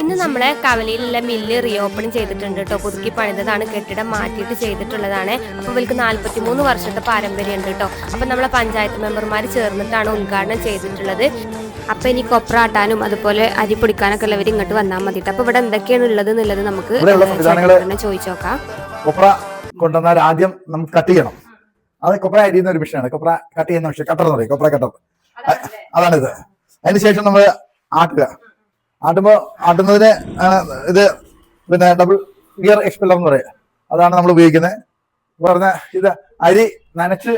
ഇന്ന് നമ്മളെ കവലയിലുള്ള mill reopen ചെയ്തിട്ടുണ്ട് കേട്ടോ പുതുക്കി പണിതതാണ് കെട്ടിടം മാറ്റിയിട്ട് ചെയ്തിട്ടുള്ളതാണ്. അപ്പോൾ ഇവർക്ക് നാല്പത്തി മൂന്ന് വർഷത്തെ പാരമ്പര്യം ഉണ്ട് കേട്ടോ അപ്പോൾ നമ്മളെ പഞ്ചായത്ത് മെമ്പർമാർ ചേർന്നിട്ടാണ് ഉദ്ഘാടനം ചെയ്തിട്ടുള്ളത്. അപ്പൊ ഇനി കൊപ്ര ആട്ടാനും അതുപോലെ അരി പൊടിക്കാനൊക്കെ ഉള്ളവർ ഇങ്ങോട്ട് വന്നാൽ മതി അപ്പോൾ ഇവിടെ എന്തൊക്കെയാണ് ഉള്ളത് എന്നുള്ളത് നമുക്ക് ചോദിച്ചു നോക്കാം. കൊപ്ര കൊണ്ടുവന്നാൽ ആദ്യം നമുക്ക് കട്ട് ചെയ്യണം. അത് കൊപ്ര അരിയുന്ന ഒരു മെഷീനാണ് കൊപ്ര കട്ട് ചെയ്യുന്ന മെഷീൻ കട്ടർ എന്ന് പറയും. കൊപ്ര കട്ടർ. അതാണിത്. അതിനുശേഷം നമ്മൾ ആട്ടുക. ആട്ടുമ്പോൾ ആട്ടുന്നതിന് ഇത് പിന്നെ ഡബിൾ ഗിയർ എക്സ്പെല്ലർ എന്ന് പറയാം. അതാണ് നമ്മൾ ഉപയോഗിക്കുന്നത് പറഞ്ഞ ഇത് അരി നനച്ച്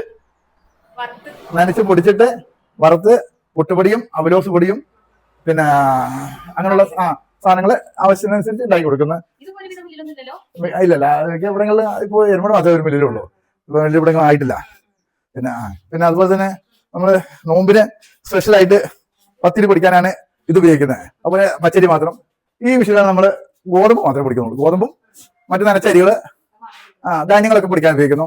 നനച്ച് പൊടിച്ചിട്ട് വറുത്ത് പുട്ടുപൊടിയും അവലോസ് പൊടിയും പിന്നെ അങ്ങനെയുള്ള ആ സാധനങ്ങൾ ആവശ്യത്തിനനുസരിച്ച് ഉണ്ടാക്കി കൊടുക്കുന്നത് ഇല്ലല്ല? ഇവിടങ്ങളിൽ ഇപ്പോൾ എരുമട മാത്രമേ ഒരു മില്ലിലുള്ളൂ ഇപ്പൊ വലിയ ഇവിടെ ആയിട്ടില്ല. പിന്നെ പിന്നെ അതുപോലെ തന്നെ നമ്മൾ നോമ്പിന് സ്പെഷ്യലായിട്ട് പത്തിരി പൊടിക്കാനാണ് ഇത് ഉപയോഗിക്കുന്നത് അതുപോലെ പച്ചരി മാത്രം. ഈ വിഷയമാണ് നമ്മൾ ഗോതമ്പ് മാത്രമേ പിടിക്കുന്നുള്ളൂ. ഗോതമ്പും മറ്റു നനച്ചരികൾ ആ ധാന്യങ്ങളൊക്കെ പിടിക്കാൻ ഉപയോഗിക്കുന്നു.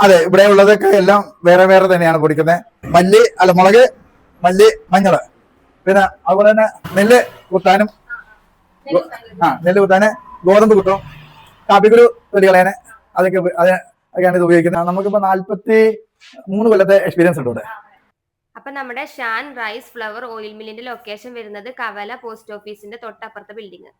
അതെ ഇവിടെ ഉള്ളതൊക്കെ എല്ലാം വേറെ വേറെ തന്നെയാണ് പൊടിക്കുന്നത്. മല്ലി അല്ല മുളക് മല്ലി മഞ്ഞൾ പിന്നെ അതുപോലെ തന്നെ നെല്ല് കുത്താനും ആ നെല്ല് കുത്താന് ഗോതമ്പ് കുത്തും. കാപ്പിക്കുരു തൊലികളേനെ അതൊക്കെ ഉപ- അത് ഒക്കെയാണ് ഇത് ഉപയോഗിക്കുന്നത്. നമുക്കിപ്പോ നാല്പത്തി മൂന്ന് കൊല്ലത്തെ എക്സ്പീരിയൻസ് ഉണ്ട് ഇവിടെ. അപ്പൊ നമ്മുടെ ഷാൻ റൈസ് ഫ്ലവർ ഓയിൽ മില്ലിന്റെ ലൊക്കേഷൻ വരുന്നത് കവല പോസ്റ്റ് ഓഫീസിന്റെ തൊട്ടപ്പുറത്തെ ബിൽഡിംഗ്